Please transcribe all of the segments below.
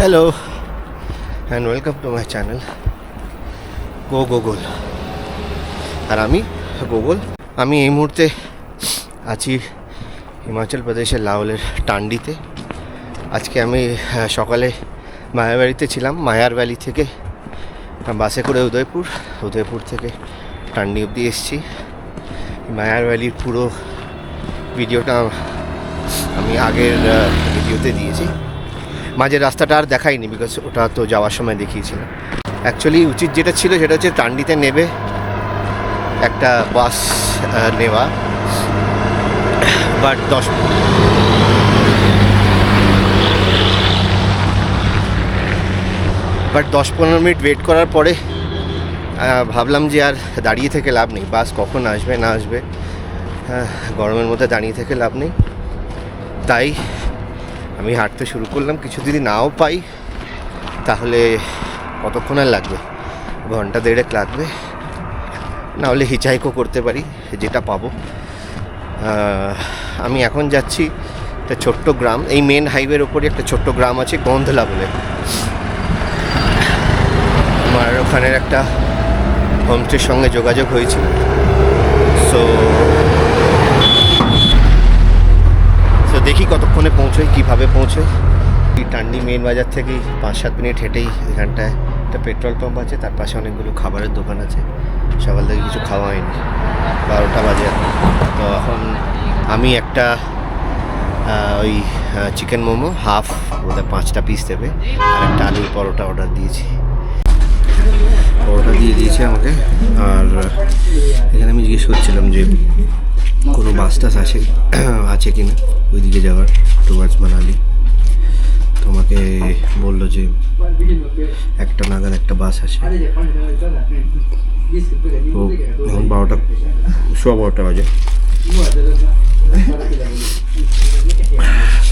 Hello and welcome to my channel গো গোগল আর আমি গোগল আমি এই মুহূর্তে আছি হিমাচল প্রদেশের লাহোলের টান্ডিতে। আজকে আমি সকালে মায়াবাড়িতে ছিলাম। মায়ার ভ্যালি থেকে বাসে করে উদয়পুর। উদয়পুর থেকে টান্ডি অবধি এসেছি। মায়ার ভ্যালির পুরো ভিডিওটা আমি আগের ভিডিওতে দিয়েছি। মাঝে রাস্তাটা আর দেখাইনি বিকজ ওটা তো যাওয়ার সময় দেখিয়েছিলাম। অ্যাকচুয়ালি উচিত যেটা ছিল সেটা হচ্ছে টান্ডিতে নেবে একটা বাস নেওয়া। বাট দশ বাট দশ পনেরো মিনিট ওয়েট করার পরে ভাবলাম যে আর দাঁড়িয়ে থেকে লাভ নেই। বাস কখন আসবে, না আসবে গরমের মধ্যে দাঁড়িয়ে থেকে লাভ নেই। তাই আমি হাঁটতে শুরু করলাম কিছু যদি নাও পাই, তাহলে কতক্ষণ আর লাগবে? ঘণ্টা দেড়েক লাগবে। না হলে হিচাইকও করতে পারি, যেটা পাবো। আমি এখন যাচ্ছি একটা ছোট্ট গ্রাম, এই মেন হাইওয়ের ওপরে একটা ছোট্ট গ্রাম আছে, গন্ধলা বলে। আমার ওখানের একটা হোমস্টের সঙ্গে যোগাযোগ হয়েছিল। সো তো দেখি কতক্ষণে পৌঁছোই, কীভাবে পৌঁছোই। এই টান্ডি মেন বাজার থেকেই পাঁচ সাত মিনিট হেঁটেই এখানটায় একটা পেট্রোল পাম্প আছে, তার পাশে অনেকগুলো খাবারের দোকান আছে। সকাল থেকে কিছু খাওয়া হয়নি, বারোটা বাজে। তো এখন আমি একটা ওই চিকেন মোমো হাফ বোধহয় পাঁচটা পিস দেবে, আর একটা আলুর পরোটা অর্ডার দিয়েছি। পরোটা দিয়ে দিয়েছে আমাকে, আর এখানে আমি জিজ্ঞেস করছিলাম যে কোনো বাস টাস আছে আছে কি না ওইদিকে যাওয়ার টুয়ার্ডস মানালি। তোমাকে বলল যে একটা নাগাদ একটা বাস আছে। এখন বারোটা, সোয়া বারোটা বাজে।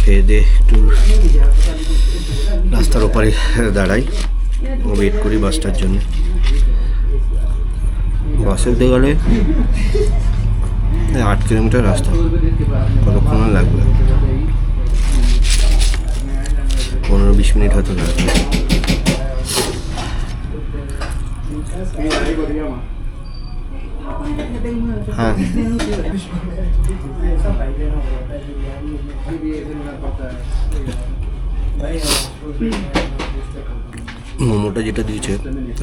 খেয়ে দিয়ে একটু রাস্তার ওপারে দাঁড়াই। ওয়েট করি বাসটার জন্য। বাসে উঠে গেলে আট কিলোমিটার রাস্তা। কতক্ষণ লাগবে? পনেরো বিশ মিনিট হয়তো লাগবে। হ্যাঁ। মোমোটা যেটা দিয়েছে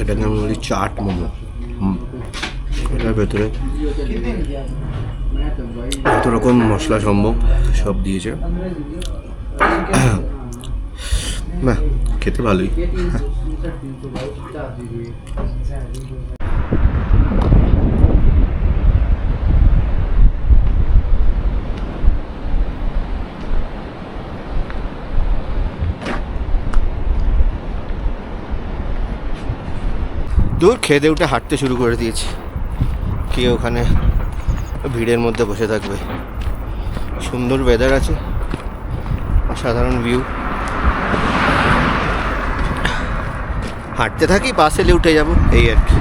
এটাকে আমি বলি চাট মোমো। এটার ভেতরে যত রকম মশলা সম্ভব সব দিয়েছে। না খেতে ভালোই। দূর, খেয়ে উঠে হাঁটতে শুরু করে দিয়েছি। কে ওখানে ভিড়ের মধ্যে বসে থাকবে। সুন্দর ওয়েদার আছে সাধারণ ভিউ হাঁটতে থাকি বাস উঠে যাব, এই আর কি।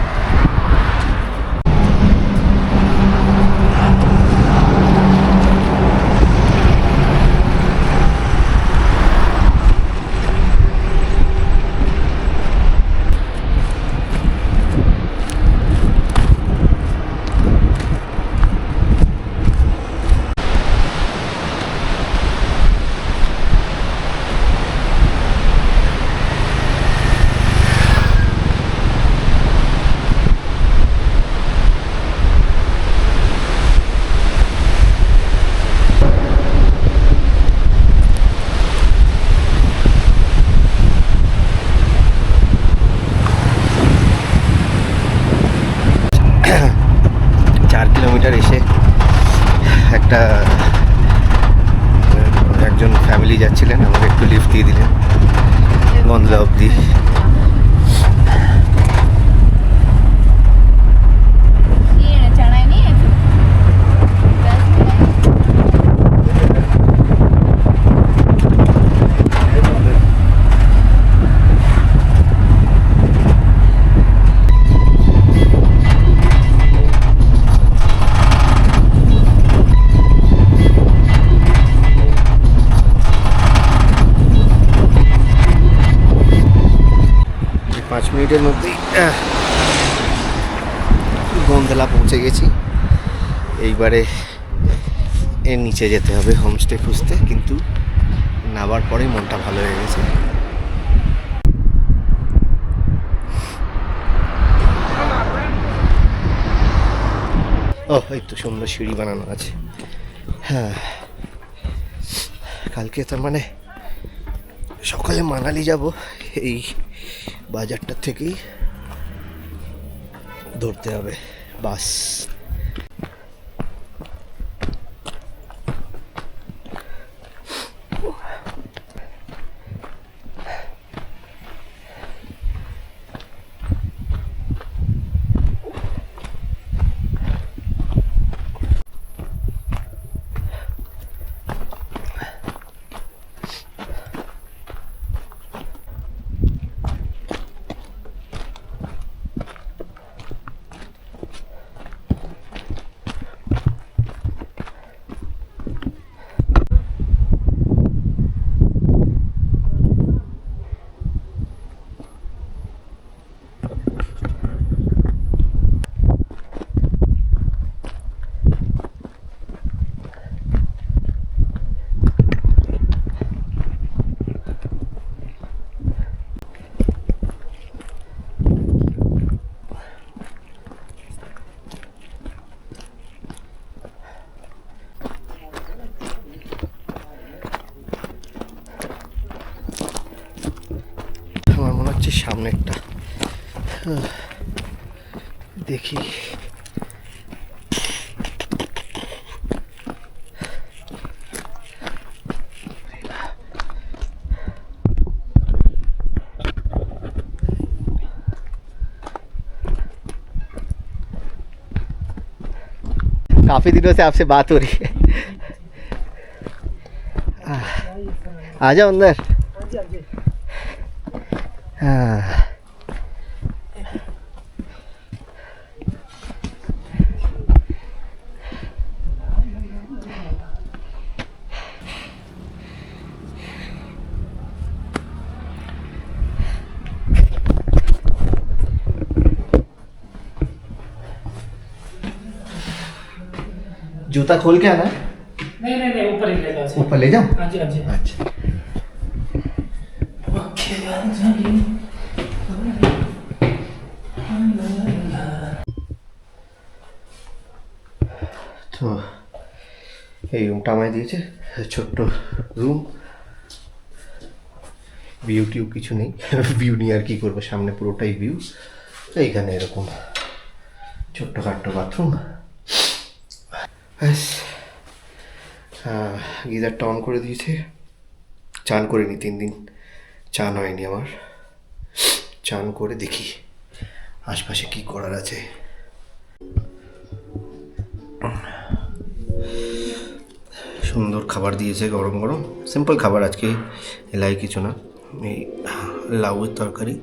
এইবারে এর নিচে যেতে হবে হোমস্টে খুঁজতে, কিন্তু নাবার পরেই মনটা ভালো হয়ে গেছে। ও এই তো সুন্দর সিঁড়ি বানানো আছে। হ্যাঁ কালকে তার মানে সকালে মানালি যাব, এই বাজারটা থেকেই ধরতে হবে, বাস। काफ़ी दिनों से आपसे बात हो रही है। आ जाओ अंदर। हाँ जूता खोल के आना है? नहीं नहीं नहीं ऊपर ही ले जाओ ऊपर ले जाओ हाँ जी हाँ जी अच्छा তো এই রুমটা আমায় দিয়েছে ছোট্ট রুম ভিউ টিউ কিছু নেই ভিউ নিয়ে আর কি করবো সামনে পুরোটাই ভিউ এইখানে এরকম ছোট্ট খাট্ট বাথরুম ব্যাস। গিজারটা অন করে দিয়েছে। চান করে করিনি তিন দিন। চান হয়নি আমার। চান করে দেখি আশপাশে কি করার আছে। সুন্দর খাবার দিয়েছে গরম গরম। সিম্পল খাবার আজকে, এলাই কিছু না। এই লাউয়ের তরকারি।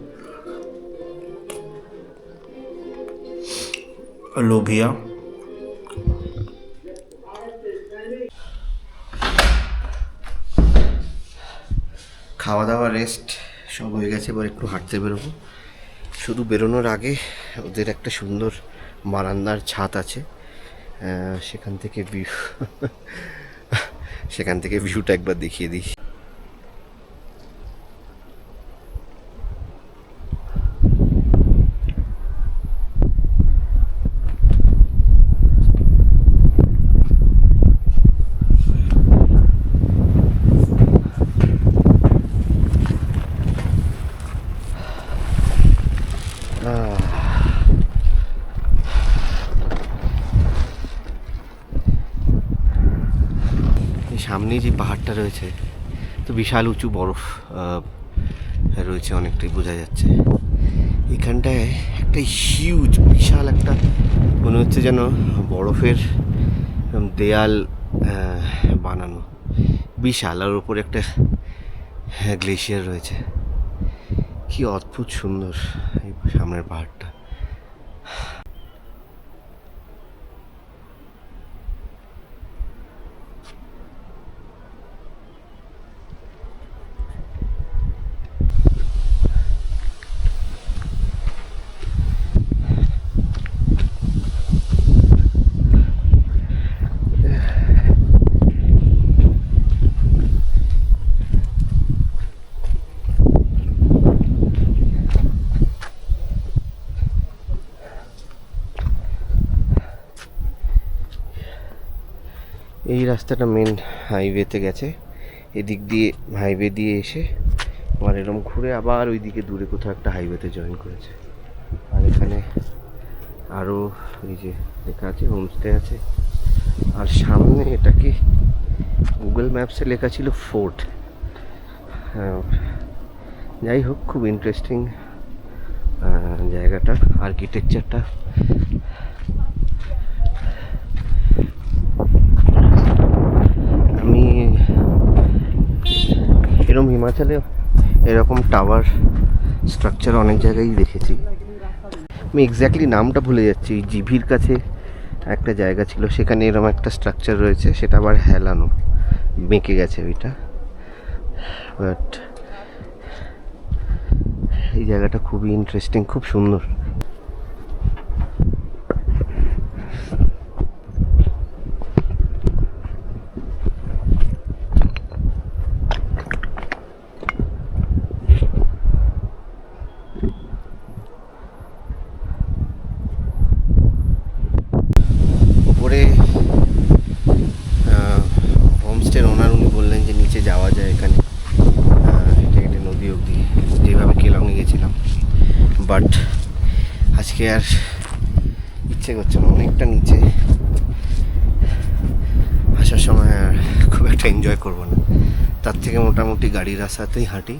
লোভিয়া। খাওয়া দাওয়া রেস্ট সব হয়ে গেছে, এবার একটু হাঁটতে বেরোবো। শুধু বেরোনোর আগে ওদের একটা সুন্দর বারান্দার ছাদ আছে সেখান থেকে ভিউ সেখান থেকে ভিউটা একবার দেখিয়ে দিই এই সামনেই যে পাহাড়টা রয়েছে। তো বিশাল উঁচু বরফ রয়েছে অনেকটাই, বোঝা যাচ্ছে। এখানটায় একটা হিউজ বিশাল একটা মনে হচ্ছে যেন বরফের দেয়াল বানানো। বিশাল, আর ওপরে একটা গ্লেশিয়ার রয়েছে। কি অদ্ভুত সুন্দর এই সামনের পাহাড়টা। রাস্তাটা মেন হাইওয়েতে গেছে। এদিক দিয়ে হাইওয়ে দিয়ে এসে আবার এরকম ঘুরে আবার ওইদিকে দূরে কোথাও একটা হাইওয়েতে জয়েন করেছে। আর এখানে আরও এই যে লেখা আছে হোমস্টে আছে। আর সামনে এটা কি? গুগল ম্যাপসে লেখা ছিল ফোর্ট যাই হোক, খুব ইন্টারেস্টিং জায়গাটা আর্কিটেকচারটা আমি এরকম হিমাচলে এরকম টাওয়ার স্ট্রাকচার অনেক জায়গায় দেখেছি। আমি এক্স্যাক্টলি নামটা ভুলে যাচ্ছি। জিভির কাছে একটা জায়গা ছিল, সেখানে এরকম একটা স্ট্রাকচার রয়েছে, সেটা আবার হেলানো, বেঁকে গেছে ওইটা। বাট এই জায়গাটা খুবই ইন্টারেস্টিং খুব সুন্দর উপরে হোমস্টের ওনার উনি বললেন যে নিচে যাওয়া যায় এখানে আহ, হেঁটে হেঁটে নদী অবধি যেভাবে কেলংয়ে গেছিলাম বাট আজকে আর ইচ্ছে করছে না অনেকটা নিচে আসার সময় আর খুব একটা এনজয় করব না তার থেকে মোটামুটি গাড়ির রাস্তাতেই হাঁটি।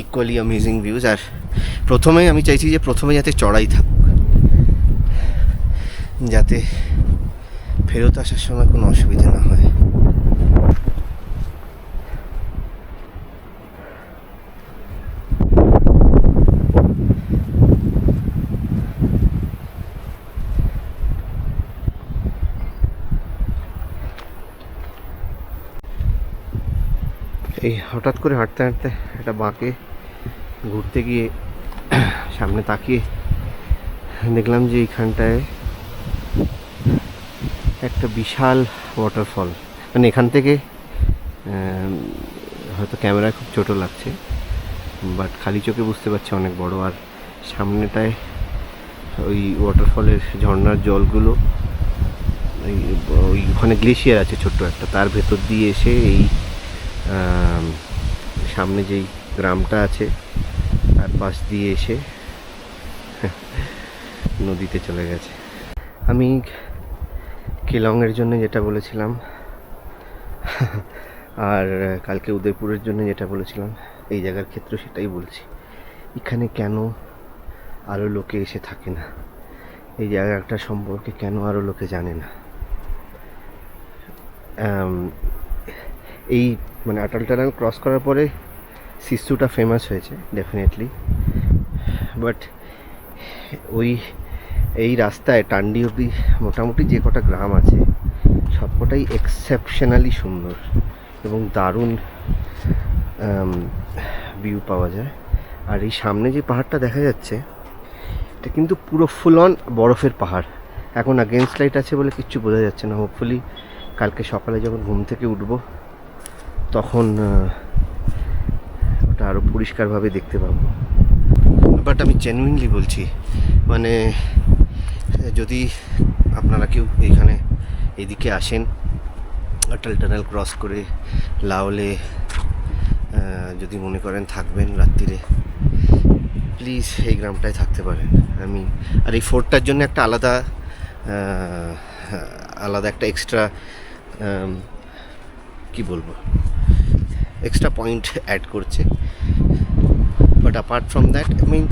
ইকুয়ালি অ্যামেজিং ভিউজ আর প্রথমে আমি চাইছি যে প্রথমে যাতে চড়াই থাকুক। যাতে ফেরত আসার সময় কোনো অসুবিধা না হয়। এই হঠাৎ করে হাঁটতে হাঁটতে একটা বাঁকে ঘুরতে গিয়ে সামনে তাকিয়ে দেখলাম যে এইখানটায় একটা বিশাল ওয়াটারফল মানে এখান থেকে হয়তো ক্যামেরায় খুব ছোট লাগছে বাট খালি চোখে বুঝতে পারছি অনেক বড়। আর সামনেটায় ওই ওয়াটারফলের ঝর্ণার জলগুলো, ওই ওখানে গ্লেশিয়ার আছে ছোট্ট একটা, তার ভেতর দিয়ে এসে এই সামনে যেই গ্রামটা আছে, তার পাশ দিয়ে এসে নদীতে চলে গেছে। আমি কেলংয়ের জন্য যেটা বলেছিলাম, আর কালকে উদয়পুরের জন্য যেটা বলেছিলাম, এই জায়গার ক্ষেত্রে সেটাই বলছি। এখানে কেন আরও লোকে এসে থাকে না? এই জায়গাটা সম্পর্কে কেন আরও লোকে জানে না? এই মানে আটাল টানেল ক্রস করার পরে সিস্তুটা ফেমাস হয়েছে ডেফিনেটলি বাট ওই, এই রাস্তায় টান্ডি অব্দি মোটামুটি যে কটা গ্রাম আছে সবকটাই এক্সেপশনালি সুন্দর এবং দারুণ ভিউ পাওয়া যায়। আর এই সামনে যে পাহাড়টা দেখা যাচ্ছে, এটা কিন্তু পুরো ফুল অন বরফের পাহাড়। এখন আগেনস্ট লাইট আছে বলে কিচ্ছু বোঝা যাচ্ছে না। হোপফুলি কালকে সকালে যখন ঘুম থেকে উঠব তখন ওটা আরও পরিষ্কারভাবে দেখতে পাবো। বাট আমি জেনুইনলি বলছি মানে যদি আপনারা কেউ এইখানে এদিকে আসেন অটল টানেল ক্রস করে লাওলে যদি মনে করেন থাকবেন রাত্রিরে প্লিজ এই গ্রামটায় থাকতে পারেন। আমি আর এই ফোর্টটার জন্য একটা আলাদা আলাদা একটা এক্সট্রা কি বলব? এক্সট্রা পয়েন্ট অ্যাড করছে। But apart from that I mean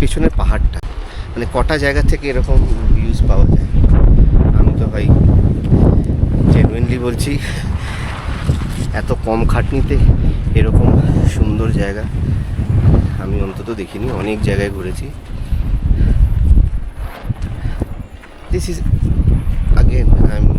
পেছনের পাহাড়টা মানে কটা জায়গা থেকে এরকম ভিউজ পাওয়া যায়? আমি তো ভাই জেনুইনলি বলছি, এত কম খাটনিতে এরকম সুন্দর জায়গা আমি অন্তত দেখিনি, অনেক জায়গায় ঘুরেছি। দিস ইজ আগেন আই আবার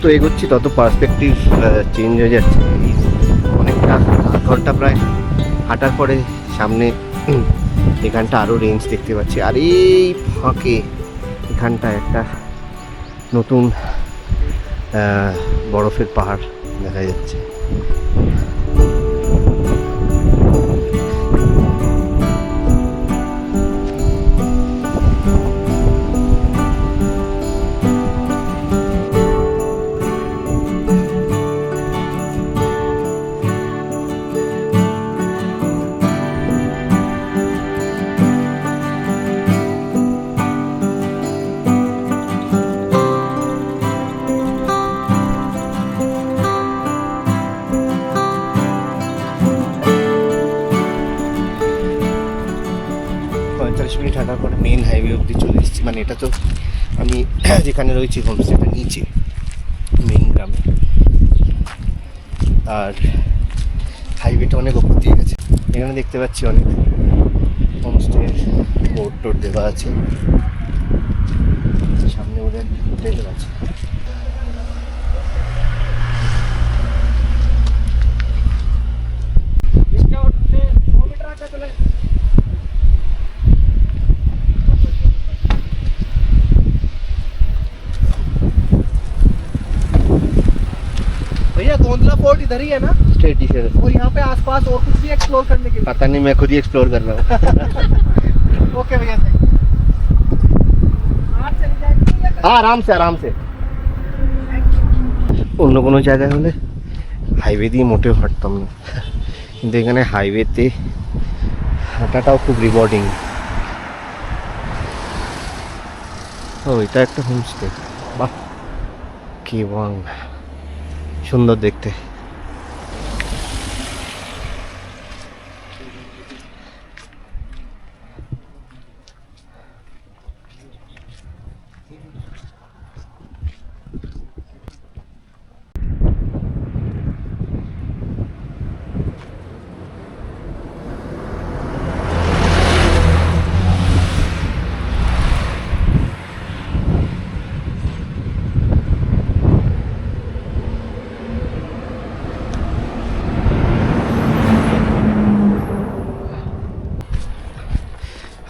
যত এগোচ্ছি, তত পার্সপেক্টিভ চেঞ্জ হয়ে যাচ্ছে। অনেকটা আধ ঘণ্টা প্রায় হাঁটার পরে সামনে এখানটা আরও রেঞ্জ দেখতে পাচ্ছি। আর এই ফাঁকে এখানটা একটা নতুন বরফের পাহাড় দেখা যাচ্ছে। পঁয়তাল্লিশ মিনিট হাঁটার পরে মেন হাইওয়ে অবধি চলে এসেছি। মানে এটা তো আমি যেখানে রয়েছি হোমস্টেটা নিচে মেন গ্রামে। আর হাইওয়েটা অনেক ওপর দিয়ে গেছে। এখানে দেখতে পাচ্ছি অনেক হোমস্টে বোর্ড টোড দেওয়া আছে। সামনে ওদের হোটেলও আছে। फोर्ट इधर ही है ना स्टेट इधर और यहाँ पे आसपास और कुछ भी एक्सप्लोर करने के लिए पता नहीं मैं खुद ही एक्सप्लोर कर रहा हूँ ओके भैया थैंक यू आप चले जाएंगे या হ্যাঁ আরামসে আরামসে অন্য কোনো জায়গায় হলে হাইওয়ে দিয়ে মোটেও হাঁটতাম না কিন্তু এখানে হাইওয়েতে হাঁটাটাও খুব রিওয়ার্ডিং ও এটা একটা হোমস্টে বাহ কি বং সুন্দর দেখতে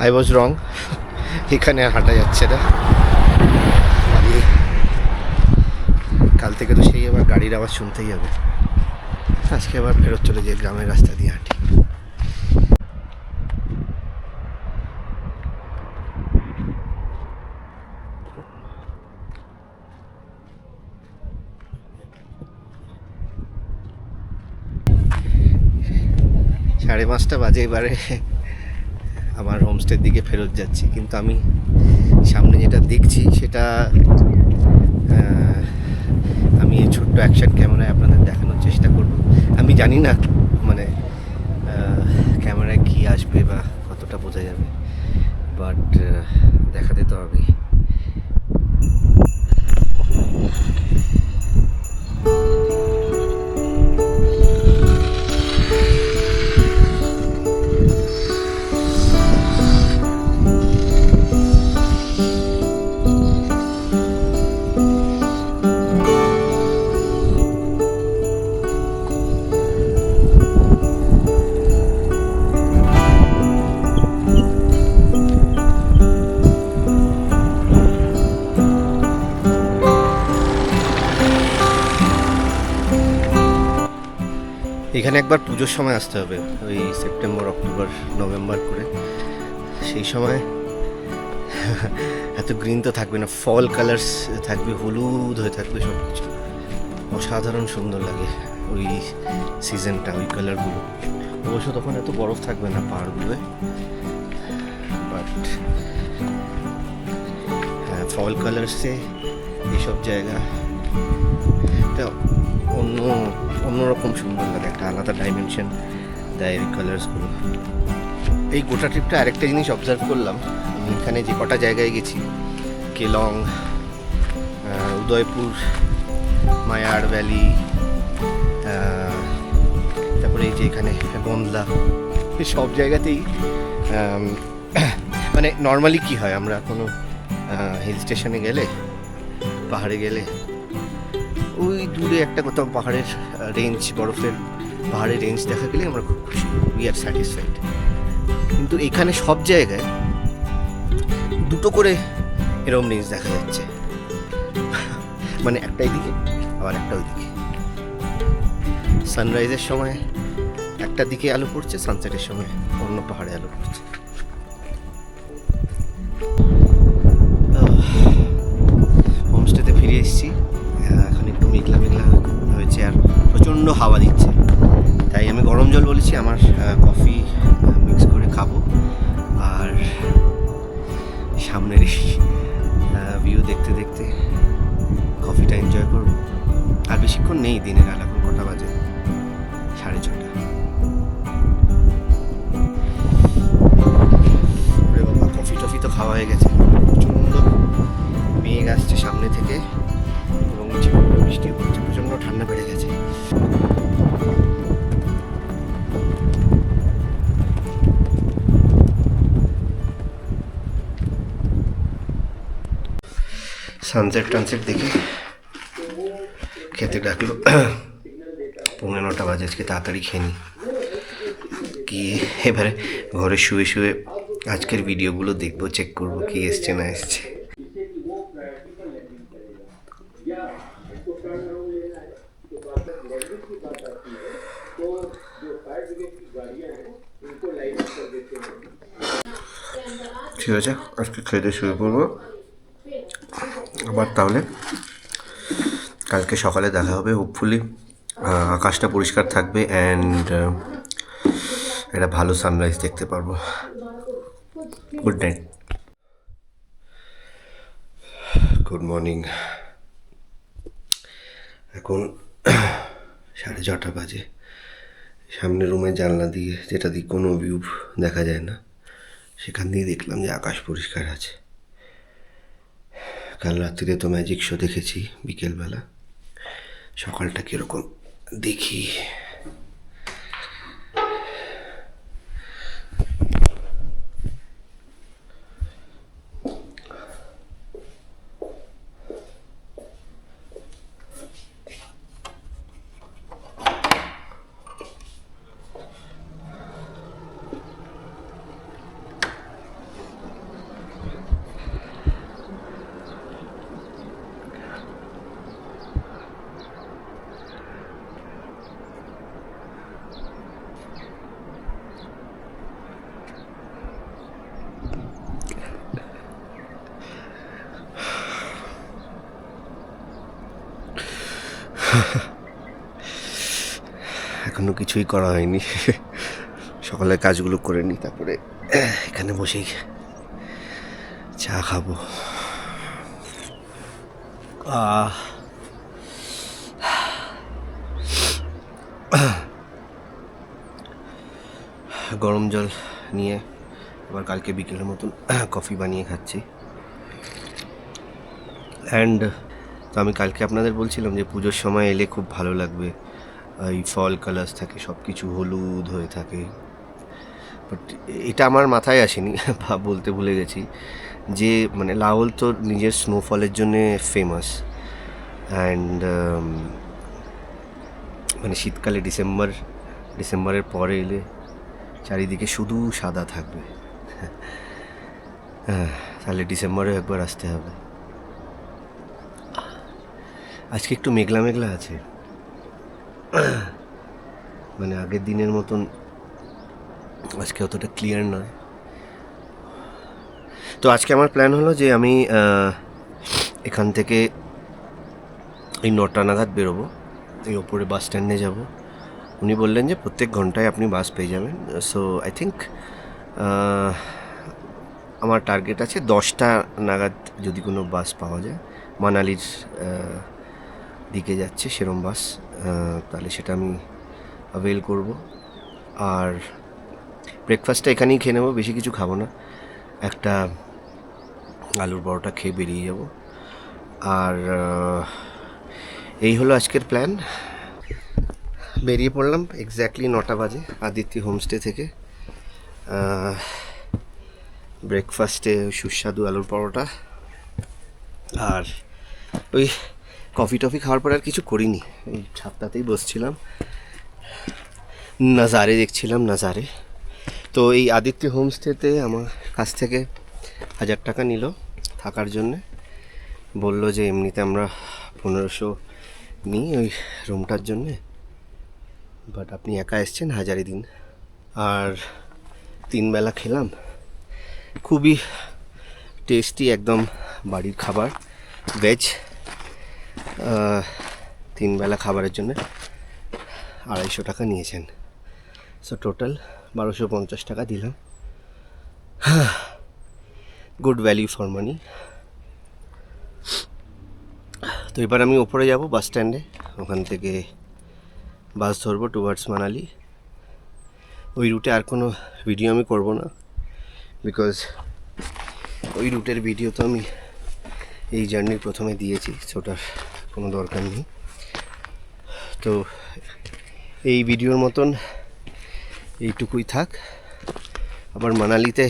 আই ওয়াজ রং এখানে আর হাঁটা যাচ্ছে না। কাল থেকে তো সেই আবার গাড়ির আওয়াজ শুনতেই হবে। আজকে আবার ফেরত চলে যাই গ্রামের রাস্তা দিয়ে হাঁটি। সাড়ে পাঁচটা বাজে এবারে। আমার হোমস্টের দিকে ফেরত যাচ্ছি। কিন্তু আমি সামনে যেটা দেখছি সেটা আমি এই ছোট্ট অ্যাকশন ক্যামেরায় আপনাদের দেখানোর চেষ্টা করব। আমি জানি না মানে ক্যামেরায় কী আসবে বা কতটা বোঝা যাবে বাট দেখাতে তো আমি এখানে একবার পুজোর সময় আসতে হবে, ওই সেপ্টেম্বর, অক্টোবর, নভেম্বর করে। সেই সময় এত গ্রিন তো থাকবে না ফল কালার্স থাকবে, হলুদ হয়ে থাকবে সব কিছু অসাধারণ সুন্দর লাগে ওই সিজনটা ওই কালারগুলো অবশ্য তখন এত বরফ থাকবে না পাহাড়গুলোয় বাট হ্যাঁ ফল কালার্সে এইসব জায়গা এটা অন্য, অন্যরকম সুন্দর লাগে একটা আলাদা ডাইমেনশন দেয় ওই কালার্সগুলো এই গোটা ট্রিপটা আরেকটা জিনিস অবজার্ভ করলাম। এখানে যে কটা জায়গায় গেছি কেলং উদয়পুর, মায়ার ভ্যালি তারপরে এই যে এখানে গন্দলা এই সব জায়গাতেই মানে নর্মালি কি হয় আমরা কোনো হিল স্টেশনে গেলে, পাহাড়ে গেলে ওই দূরে একটা কোথাও পাহাড়ের রেঞ্জ বরফের পাহাড়ের রেঞ্জ দেখা গেলে আমরা খুব খুশি। উই আর স্যাটিসফাইড কিন্তু এখানে সব জায়গায় দুটো করে এরকম রেঞ্জ দেখা যাচ্ছে। মানে একটা দিকে আবার একটা ওইদিকে। সানরাইজের সময় একটা দিকে আলো পড়ছে সানসেটের সময় অন্য পাহাড়ে আলো পড়ছে। হোমস্টেতে ফিরে এসেছি। প্রচণ্ড হাওয়া দিচ্ছে। তাই আমি গরম জল বলেছি, আমার কফি মিক্স করে খাব। আর সামনের ভিউ দেখতে দেখতে কফিটা এনজয় করব। আর বেশিক্ষণ নেই দিনের এখন কটা বাজে? সাড়ে ছটা। কফি টফি তো খাওয়া হয়ে গেছে। প্রচণ্ড মেঘ আসছে সামনে থেকে। সানসেট টানসেট দেখে খেতে ডাকলো। পৌনে নটা বাজে, আজকে তাড়াতাড়ি খেয়ে নিই গিয়ে এবারে ঘরে শুয়ে শুয়ে আজকের ভিডিওগুলো দেখব চেক করব কি এসছে না এসছে। ঠিক আছে, আজকে খেতে শুয়ে পড়ব। আবার তাহলে কালকে সকালে দেখা হবে হোপফুলি আকাশটা পরিষ্কার থাকবে অ্যান্ড একটা ভালো সানরাইজ দেখতে পারব। গুড নাইট গুড মর্নিং এখন সাড়ে ছটা বাজে। সামনে রুমের জানলা দিয়ে যেটা দিয়ে কোনো ভিউ দেখা যায় না। সেখান দিয়ে দেখলাম যে আকাশ পরিষ্কার আছে। কাল রাত্রিতে তো ম্যাজিক শো দেখেছি বিকেলবেলা। সকালটা কীরকম দেখি। এখনও কিছুই করা হয়নি। সকালে কাজগুলো করে নিই তারপরে এখানে বসেই চা খাব। গরম জল নিয়ে আবার কালকে বিকেলের মতন কফি বানিয়ে খাচ্ছি। অ্যান্ড তো আমি কালকে আপনাদের বলছিলাম যে পুজোর সময় এলে খুব ভালো লাগবে। এই ফল কালার্স থাকে সব কিছু হলুদ হয়ে থাকে। বাট এটা আমার মাথায় আসেনি, বা বলতে ভুলে গেছি। যে মানে লাহোল তো নিজের স্নোফলের জন্যে ফেমাস অ্যান্ড মানে শীতকালে ডিসেম্বর, ডিসেম্বরের পরে এলে চারিদিকে শুধু সাদা থাকবে। তাহলে ডিসেম্বরে একবার আসতে হবে। আজকে একটু মেঘলা মেঘলা আছে। মানে আগের দিনের মতন আজকে অতটা ক্লিয়ার নয়। তো আজকে আমার প্ল্যান হলো যে আমি এখান থেকে এই নটা নাগাদ বেরোবো, এই ওপরে বাস স্ট্যান্ডে যাব। উনি বললেন যে প্রত্যেক ঘন্টায় আপনি বাস পেয়ে যাবেন। সো আই থিঙ্ক আমার টার্গেট আছে দশটা নাগাদ যদি কোনো বাস পাওয়া যায়। মানালির দিকে যাচ্ছে সেরম বাস তাহলে সেটা আমি অ্যাভেল করব। আর ব্রেকফাস্টটা এখানেই খেয়ে নেব, বেশি কিছু খাব না। একটা আলুর পরোটা খেয়ে বেরিয়ে যাব। আর এই হলো আজকের প্ল্যান বেরিয়ে পড়লাম এক্স্যাক্টলি নটা বাজে আদিত্য হোমস্টে থেকে। ব্রেকফাস্টে সুস্বাদু আলুর পরোটা। আর ওই কফি টফি খাওয়ার পর আর কিছু করিনি। এই ছাদটাতেই বসছিলাম। নাজারে দেখছিলাম, নাজারে। তো এই আদিত্য হোমস্টেতে আমার কাছ থেকে হাজার টাকা নিল থাকার জন্যে। বলল যে এমনিতে আমরা পনেরোশো নিই ওই রুমটার জন্যে। বাট আপনি একা এসছেন হাজারে দিন। আর তিন বেলা খেলাম। খুবই টেস্টি একদম বাড়ির খাবার। ভেজ। তিন বেলা খাবারের জন্য আড়াইশো টাকা নিয়েছেন। সো টোটাল বারোশো পঞ্চাশ টাকা দিলাম। গুড ভ্যালিউ ফর মানি তো এবার আমি ওপরে যাব বাস স্ট্যান্ডে ওখান থেকে বাস ধরবো টুয়ার্ডস মানালি। ওই রুটে আর কোনো ভিডিও আমি করব না। বিকজ ওই রুটের ভিডিও তো আমি এই জার্নি প্রথমে দিয়েছি সেটার কোনো দরকার নেই। তো এই ভিডিওর মতন এইটুকুই থাক। আবার মানালিতে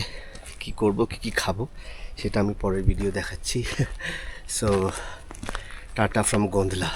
কি করব, কি কি খাব, সেটা আমি পরের ভিডিও দেখাচ্ছি। So tata from গোন্দলা